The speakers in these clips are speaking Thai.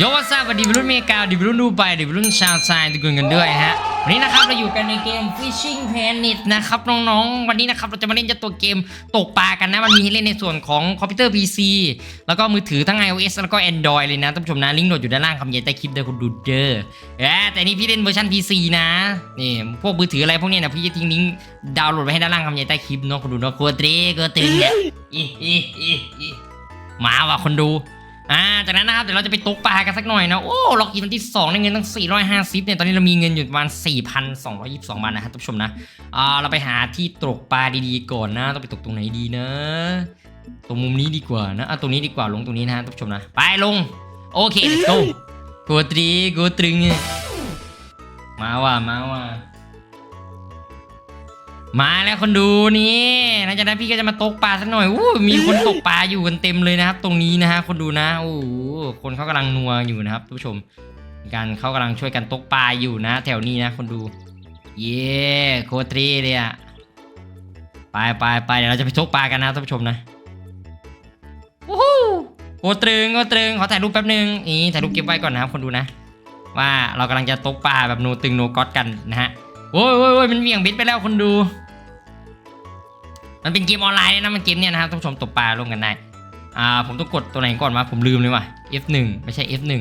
โยวัสวัสดีวัยรุ่นเมกาดิวัยรุ่นดูไปดิวัยรุ่นชาวไทยทุกคนกันด้วยฮะวันนี้นะครับเราอยู่กันในเกม Fishing Planet นะครับน้องๆ วันนี้นะครับเราจะมาเล่นเจะตัวเกมตกปลากันนะมันมีให้เล่นในส่วนของคอมพิวเตอร์ PC แล้วก็มือถือทั้ง iOS แล้วก็ Android เลยนะท่านผู้ชมนะลิงก์โหลดอยู่ด้านล่างคำใหญ่ใต้คลิปเด้อคุณดูเด้อแต่นี่พี่เล่นเวอร์ชัน PC นะนี่พวกมือถืออะไรพวกนี้นะพี่จะทิ้งลิงก์ดาวน์โหลดไว้ให้ด้านล่างคำใหญ่ใต้คลิปเนาะคุณดูเนาะกลัวตรกลัวตรีเนี่ยอีอีอีอีมาว่ะคนดู อ่า จากนั้นนะครับเดี๋ยวเราจะไปตกปลากันสักหน่อยนะ โอ้ล็อกอีวันที่2ได้เงินตั้ง 450เนี่ย ตอนนี้เรามีเงินอยู่ประมาณ 4,222 บาทนะครับท่านผู้ชมนะ อ่า เราไปหาที่ตกปลาดีๆก่อนนะ ต้องไปตกตรงไหนดีนะ ตรงมุมนี้ดีกว่านะ อะ ตรงนี้ดีกว่า ลงตรงนี้นะฮะท่านผู้ชมนะ ไปลง โอเค let's go กูตรีกูตรึง มาว่ะ มาว่ะ มาแล้วคนดูนี่หลังจากนั้นพี่ก็จะมาตกปลาสักหน่อยอู้มีคนตกปลาอยู่กันเต็มเลยนะครับ ตรงนี้นะฮะคนดูนะโอ้คนเขากำลังนัวอยู่นะครับทุกผู้ชมการเขากำลังช่วยกันตกปลาอยู่นะ แถวนี้นะ คนดู เย้โคตรีเลยอะไปไปไปเดี๋ยวเราจะไปตกปลากันนะท่านผู้ชมนะวู้ฮู้โคตรึงโคตรึงขอถ่ายรูปแป๊บนึงนี่ถ่ายรูปเก็บไว้ก่อนนะครับคนดูนะ ว่าเรากำลังจะตกปลาแบบโนตึงโนก๊อตกันนะฮะ โอ้ยโอ้ยโอ้ยมันเหวี่ยงเบ็ดไปแล้วคนดู มันเป็นเกมออนไลน์นะมันเกมเนี่ยนะครับท่านผู้ชมตกปลาร่วมกันได้อ่าผมต้องกดตัวไหนก่อนวะผมลืมเลยว่ะ F1 ไม่ใช่ F1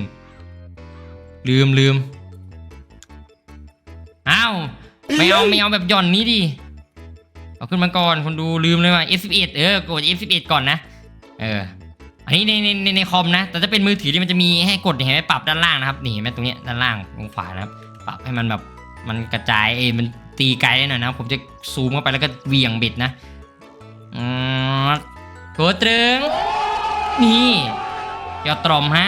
ลืมลืมอ้าวไม่เอาไม่เอาแบบหย่อนนี้ดิเอาขึ้นมาก่อนคนดูลืมเลยว่ะ F11 เออกด F11 ก่อนนะเอออันนี้ในในในในคอมนะ แต่ถ้าเป็นมือถือที่มันจะมีให้กดเห็นไหมปรับด้านล่างนะครับนี่เห็นไหมตรงเนี้ยด้านล่างตรงขวานะครับ ปรับให้มันแบบ มันกระจายเอยมันตีไกลหน่อยนะ ผมจะซูมเข้าไปแล้วก็เหวี่ยงบิดนะอืมโคตรึงนี่ยอดตรอมฮะ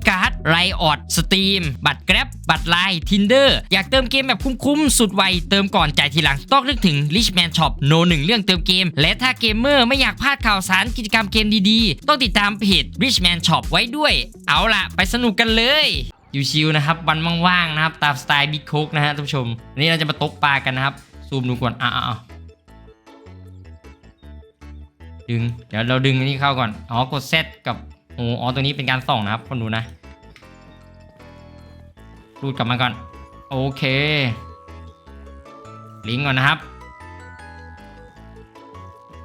ด ไรออดสตรีมบัตรแกร็บบัตรไลน์ทินเดอร์อยากเติมเกมแบบคุ้มๆ สุดไว เติมก่อนจ่ายทีหลัง ต้องนึกถึง Richman Shop โนหนึ่งเรื่องเติมเกม และถ้าเกมเมอร์ไม่อยากพลาดข่าวสารกิจกรรมเกมดีๆ ต้องติดตามเพจ Richman Shop ไว้ด้วย เอาล่ะ ไปสนุกกันเลยอยู่ชิวๆนะครับวันว่างๆนะครับ ตามสไตล์บิ๊กโคกนะฮะท่านผู้ชมวันนี้เราจะมาตกปลากันนะครับ ซูมดูก่อนอะๆดึง เดี๋ยวเราดึงอันนี้เข้าก่อน อ๋อกดเซตกับโอ้อ๋อตัวนี้เป็นการส่องนะครับ คนดูนะ รูดกลับมาก่อน โอเค ลิงก์ก่อนนะครับ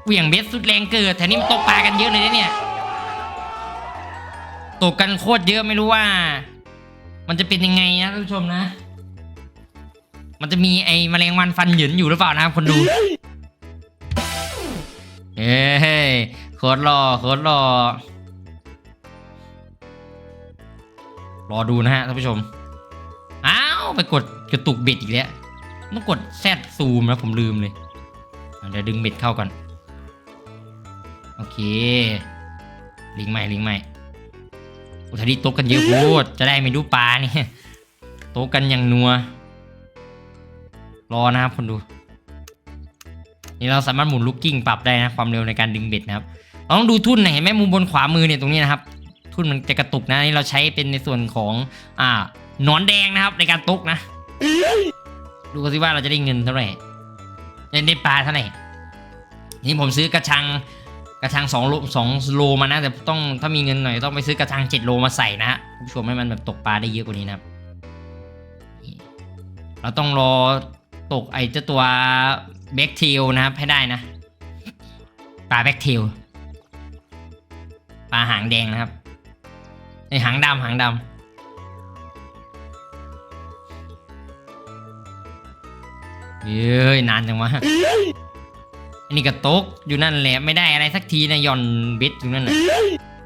เหวี่ยงเบสสุดแรงเกิดแถวนี้มันตกปลากันเยอะเลยนะเนี่ย ตกกันโคตรเยอะไม่รู้ว่า มันจะเป็นยังไงนะท่านผู้ชมนะ มันจะมีไอ้แมลงวันฟันหยินอยู่หรือเปล่านะครับคนดูเอ้ยโคตรรอโคตรรอรอดูนะฮะท่านผู้ชม ไปกดกระตุกเบ็ดอีกแล้วต้องกดแซดซูมแล้วผมลืมเลยเดี๋ยวดึงเบ็ดเข้าก่อน โอเค ลิงใหม่ลิงใหม่อุทาดีโต๊ะกันเยอะโคตรจะได้ไม่ดูปลานี่โต๊ะกันอย่างนัว รอนะครับคนดู นี่เราสามารถหมุนลูกกิ้งปรับได้นะความเร็วในการดึงเบ็ดนะครับเราต้องดูทุ่นนะเห็นไหมมุมบนขวามือเนี่ยตรงนี้นะครับ ทุ่นมันจะกระตุกนะนี่เราใช้เป็นในส่วนของอ่า หนอนแดงนะครับในการตกนะ ดูกันสิว่าเราจะได้เงินเท่าไหร่ได้ได้ปลาเท่าไหร่นี่ผมซื้อกระชังกระชังสองโลสองโลมานะแต่ต้องถ้ามีเงินหน่อยต้องไปซื้อกระชังเจ็ดโลมาใส่นะฮะคุณผู้ชมให้มันแบบตกปลาได้เยอะกว่านี้นะครับนี่เราต้องรอตกไอ้เจ้าตัวแบ็กเทลนะครับให้ได้นะปลาแบ็กเทลปลาหางแดงนะครับไอหางดำหางดำ เย้ยนานจังวะอันนี้ก็ตกอยู่นั่นแหละไม่ได้อะไรสักทีนะหย่อนเบ็ดอยู่นั่นน่ะ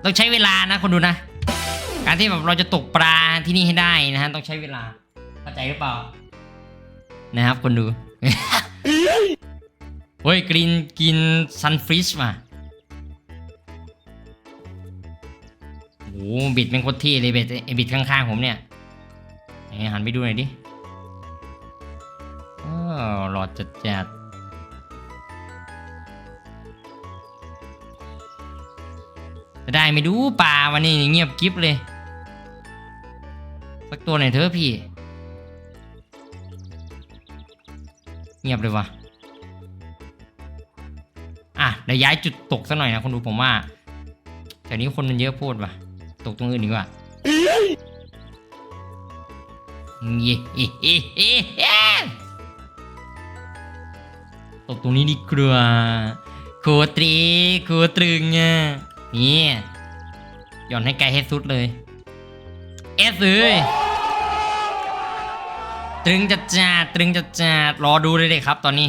ต้องใช้เวลานะคนดูนะ การที่แบบเราจะตกปลาที่นี่ให้ได้นะฮะต้องใช้เวลาเข้าใจหรือเปล่า นะครับ คนดูเฮ้ยกรีนกินซันฟิชมาดูบิดเป็นโคตรเที่เลยเบิดไอบิดข้างๆผมเนี่ยไหนหันไปดูหน่อยดิอ้าว หลอดจัดจัดจะได้ไม่ดูปลาวันนี้เงียบกิฟเลย สักตัวหน่อยเถอะพี่ เงียบเลยวะอะเดี๋ยวย้ายจุดตกสักหน่อยนะคนดูผมว่าแถวนี้คนมันเยอะโพดว่ะ ตกตรงอื่นดีกว่าเย่ ตกตรงนี้ดีกว่าครูตรีครูตรึงอะนี่หย่อนให้ไกลให้สุดเลย เอสเลยตรึงจัดจัดตรึงจัดจัดรอดูเลยเด็กครับตอนนี้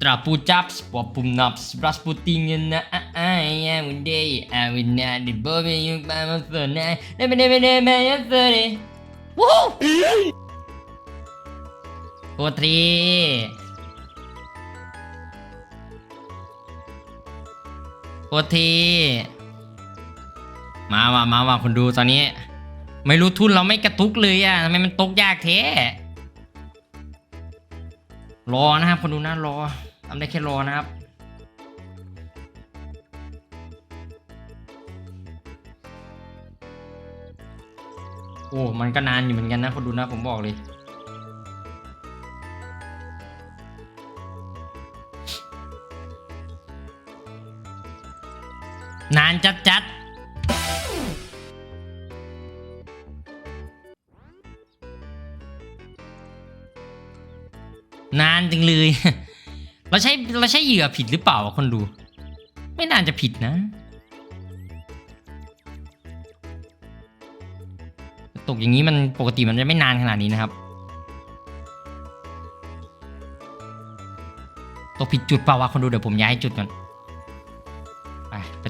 ตราปูจับสปอปุ่มนับสปรัสปูติงนะอะอะอาะวันเดย์อะวันนี้ดิบเบิ้ลยังมาเสนอได้ไม่ได้ไม่ได้ไม่ได้เสนอวู้ โคตรีโคตรี มาว่ะมาว่ะคนดูตอนนี้ ไม่รู้ทุนเราไม่กระตุกเลยอะทำไมมันตกยากแท้รอนะครับ คนดูนะรอทำได้แค่รอนะครับโอ้ มันก็นานอยู่เหมือนกันนะคนดูนะผมบอกเลย นานจัดจัดนานจังเลย เราใช้เราใช้เหยื่อผิดหรือเปล่าคนดู ไม่น่าจะผิดนะ ตกอย่างนี้มันปกติมันจะไม่นานขนาดนี้นะครับ ตกผิดจุดเปล่าวะคนดูเดี๋ยวผมย้ายจุดก่อน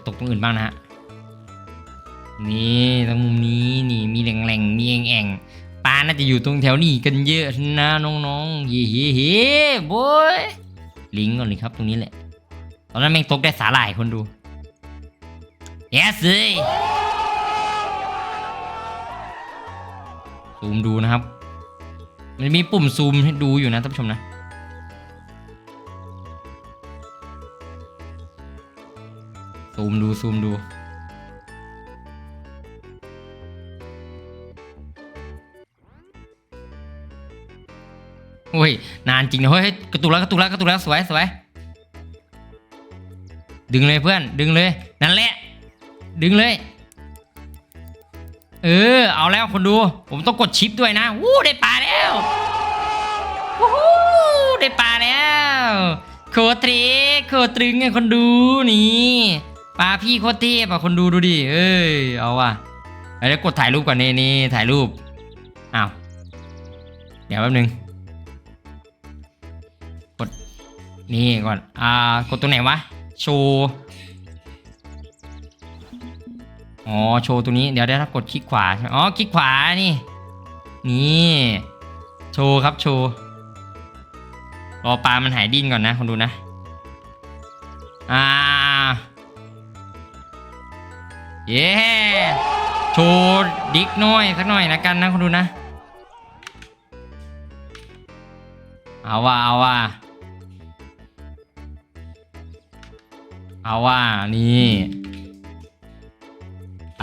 ตกตรงอื่นบ้างนะฮะนี่ตรงมุมนี้นี่มีแหล่งๆมีแอ่งปลาน่าจะอยู่ตรงแถวนี้กันเยอะนะน้องๆเฮ้เฮ้เฮ้บอยลิงก่อนเลยครับตรงนี้แหละ ตอนนั้นแม่งตกได้สาหร่ายคนดู yes เลยซูมดูนะครับ มันมีปุ่มซูมให้ดูอยู่นะท่านผู้ชมนะ ซูมดูซูมดู โอ้ย นานจริงนะเฮ้ยกระตุกแล้วกระตุกแล้วกระตุกแล้วสวยสวยดึงเลยเพื่อน ดึงเลย นั่นแหละ ดึงเลย เออ เอาแล้วคนดู ผมต้องกดชิปด้วยนะวู้ได้ปลาแล้ววู้ได้ปลาแล้ว โคตรเทโคตรึงไงคนดูนี่ ปลาพี่โคตรเทพอะคนดูดูดิเอ้ยเอาว่ะเดี๋ยวกดถ่ายรูปก่อนนี่นี่ถ่ายรูปอ้าวเดี๋ยวแป๊บนึงกดนี่ก่อนอ่ากดตรงไหนวะโชว์อ๋อโชว์ตรงนี้เดี๋ยวเดี๋ยวถ้ากดคลิกขวาใช่อ๋อคลิกขวานี่นี่โชว์ครับโชว์รอปลามันหายดิ้นก่อนนะคนดูนะอ่า เย้โชว์ดิกน้อยสักหน่อยนะกันนะคนดูนะ เอาว่าเอาว่าเอาว่านี่ ไป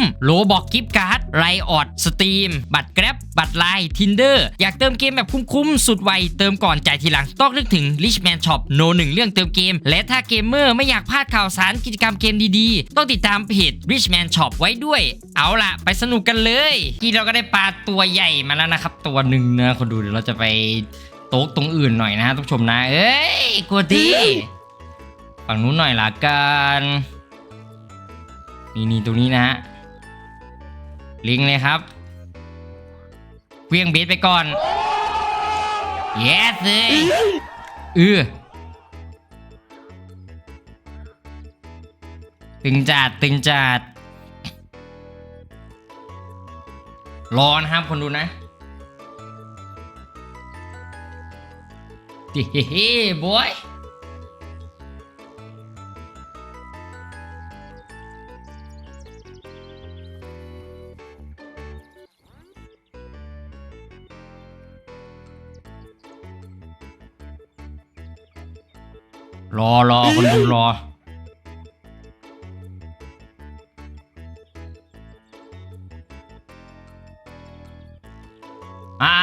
โลบอกกิฟต์การ์ดไรออดสตรีม บัตรแกร็บบัตรไลน์ทินเดอร์อยากเติมเกมแบบคุ้มๆ สุดไว เติมก่อนจ่ายทีหลัง ต้องนึกถึง Richman Shop โนหนึ่งเรื่องเติมเกม และถ้าเกมเมอร์ไม่อยากพลาดข่าวสารกิจกรรมเกมดีๆ ต้องติดตามเพจ Richman Shop ไว้ด้วย เอาล่ะ ไปสนุกกันเลยที่เราก็ได้ปลาตัวใหญ่มาแล้วนะครับ ตัวหนึ่งนะคนดูเดี๋ยวเราจะไปโต๊ะตรงอื่นหน่อยนะท่านผู้ชมนะ เอ้ยกลัวดีฝั่งนู้นหน่อยละกัน นี่นี่ตรงนี้นะฮะ ลิงเลยครับเพียงเบสไปก่อน yes เลยเออตึงจัดตึงจัดรอนครับคนดูนะเฮ้เฮ้บอย รอรอคนดูรอ อ่า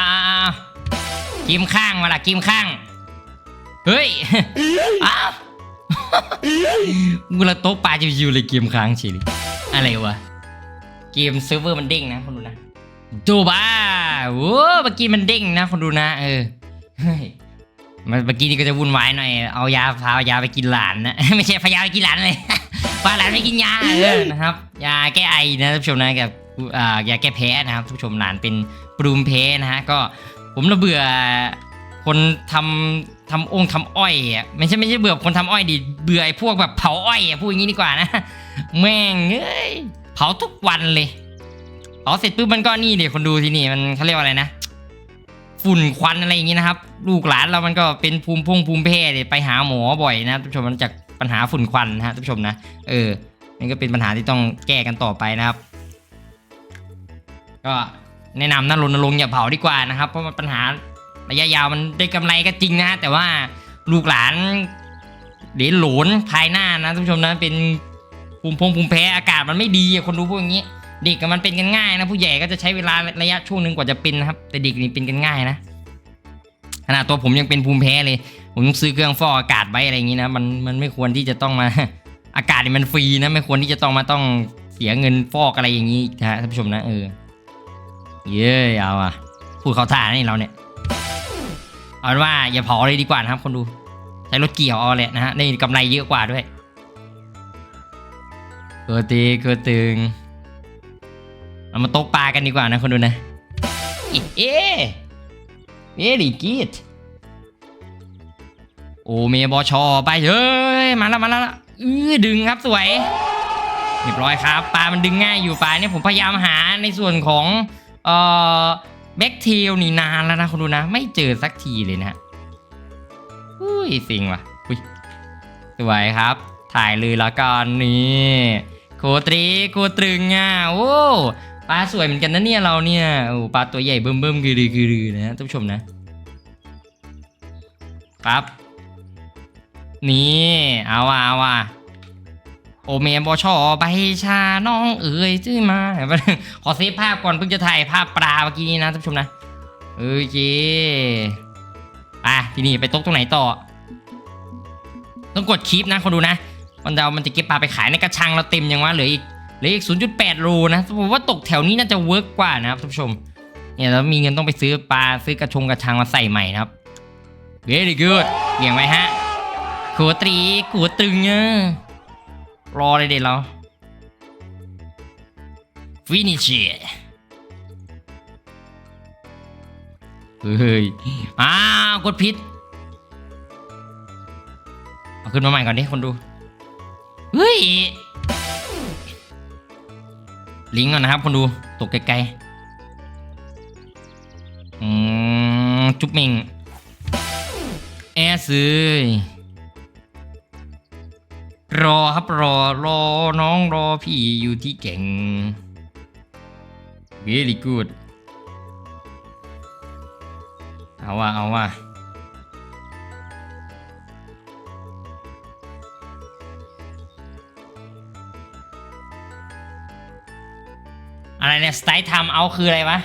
กิมข้างมาละกิมข้าง เฮ้ยอ้าวกูละโต๊ะปลาจิวๆเลยเกมค้างเฉยเลยอะไรวะ เกมเซิร์ฟเวอร์มันเด้งนะคนดูนะดูบ้าโอ้เมื่อกี้มันเด้งนะคนดูนะ เออเฮ้ย เมื่อกี้นี่ก็จะวุ่นวายหน่อย เอายาพายาไปกินหลานนะ ไม่ใช่พายาไปกินหลานเลย พาหลานไปกินยาเออนะครับ ยาแก้ไอนะท่านผู้ชมนะกับอ่ายาแก้แพ้นะครับท่านผู้ชมหลานเป็นปรุมเพนะฮะก็ผมระเบื่อคนทำทำองค์ทำอ้อยอะไม่ใช่ไม่ใช่เบื่อคนทำอ้อยดิเบื่อไอ้พวกแบบเผาอ้อยอะพูดอย่างนี้ดีกว่านะแม่งเอ้ยเผาทุกวันเลยเผาเสร็จปุ๊บมันก็นี่เดี๋ยวคนดูที่นี่มันเขาเรียกว่าอะไรนะ ฝุ่นควันอะไรอย่างนี้นะครับ ลูกหลานเรามันก็เป็นภูมิพุ่งภูมิแพ้เนี่ยไปหาหมอบ่อยนะท่านผู้ชมมันจากปัญหาฝุ่นควันนะฮะท่านผู้ชมนะเออนี่ก็เป็นปัญหาที่ต้องแก้กันต่อไปนะครับ ก็แนะนำนะรณรงค์อย่าเผาดีกว่านะครับ เพราะมันปัญหาระยะยาวมันได้กำไรก็จริงนะแต่ว่าลูกหลานเดี๋ยวหลนภายหน้านะท่านผู้ชมนะเป็นภูมิพงภูมิแพ้อากาศมันไม่ดีคนดูพวกอย่างนี้ เด็กกับมันเป็นกันง่ายนะผู้ใหญ่ก็จะใช้เวลาระยะช่วงหนึ่งกว่าจะเป็นนะครับ แต่เด็กนี่เป็นกันง่ายนะ ขนาดตัวผมยังเป็นภูมิแพ้เลย ผมต้องซื้อเครื่องฟอกอากาศไว้อะไรอย่างนี้นะมันมันไม่ควรที่จะต้องมาอากาศนี่มันฟรีนะไม่ควรที่จะต้องมาต้องเสียเงินฟอกอะไรอย่างนี้นะท่านผู้ชมนะเออเย้เอาอะพูดเขาท่านี่เราเนี่ยเอาว่าอย่าเผาเลยดีกว่านะครับ คนดูใช้รถเกี่ยวเอาแหละนะฮะได้กำไรเยอะกว่าด้วยเกิดตีเกิดตึงเรามาตกปลากันดีกว่านะคนดูนะเอ๊ะ เอ๊ะดีกีดโอเมบอชอไปเฮ้ยมาแล้วมาแล้วอือดึงครับสวยเรียบร้อยครับปลามันดึงง่ายอยู่ปลาเนี่ยผมพยายามหาในส่วนของเอ่อแบ็กเทลนี่นานแล้วนะคนดูนะ ไม่เจอสักทีเลยนะฮะอุ้ยสิงว่ะอุ้ยสวยครับ ถ่ายเลยละกันนี่โคตรีโคตรึงอะโอ้ ปลาสวยเหมือนกันนะเนี่ยเราเนี่ยโอ้ปลาตัวใหญ่เบิ่มเบิ่มกือรือกือรือนะฮะท่านผู้ชมนะครับนี่เอาว่ะเอาว่ะโอเมบอชอใบชาน้องเอ๋ยชื่อมา ขอเซฟภาพก่อนเพิ่งจะถ่ายภาพปลาเมื่อกี้นี้นะท่านผู้ชมนะโอเคอะทีนี้ไปตกตรงไหนต่อ ต้องกดคลิปนะคนดูนะมันเอามันจะเก็บปลาไปขายในกระชังเราเต็มยังวะเหลืออีก เลืออีก0.8โลนะผมว่าตกแถวนี้น่าจะเวิร์กกว่านะครับท่านผู้ชม เนี่ยแล้วมีเงินต้องไปซื้อปลาซื้อกระชงกระชังมาใส่ใหม่นะครับ very good เบี่ยงไว้ฮะขัวตรีขัวตึงเนอะรอเลยเด็ดเรา finish it เฮ้ย อ้าว กดผิดเอาขึ้นมาใหม่ก่อนดิคนดู เฮ้ย ลิงก์ก่อนนะครับคนดูตกไกลๆอืมจุ๊บเมงแอร์ซื้อรอครับรอรอน้องรอพี่อยู่ที่เก่ง very good เอาว่าเอาว่า อะไรเนี่ยสไตล์ทม์เอาคืออะไรวะ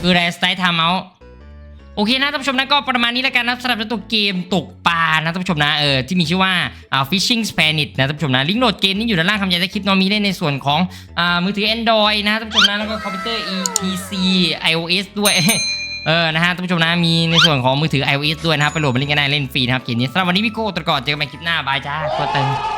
คืออะไรสไตล์ทม์เอาโอเคนะท่านผู้ชมนะก็ประมาณนี้แล้วกันนะสำหรับตัวเกมตกปลานะท่านผู้ชมนะเออที่มีชื่อว่าอ่า fishing spanish นะท่านผู้ชมนะลิงก์โหลดเกมนี้อยู่ด้านล่างคำใหญ่ใต้คลิปเนอะมีได้ในส่วนของอ่ามือถือ Android นะท่านผู้ชมนะแล้วก็คอมพิวเตอร์ ETC iOS ด้วยเออนะฮะท่านผู้ชมนะมีในส่วนของมือถือ iOS ด้วยนะครับไปโหลดมาเล่นกันได้เล่นฟรีนะครับเกมนี้สำหรับวันนี้พี่โก้ตัวก่อนเจอกันใหม่คลิปหน้าบายจ้าโคตรเติม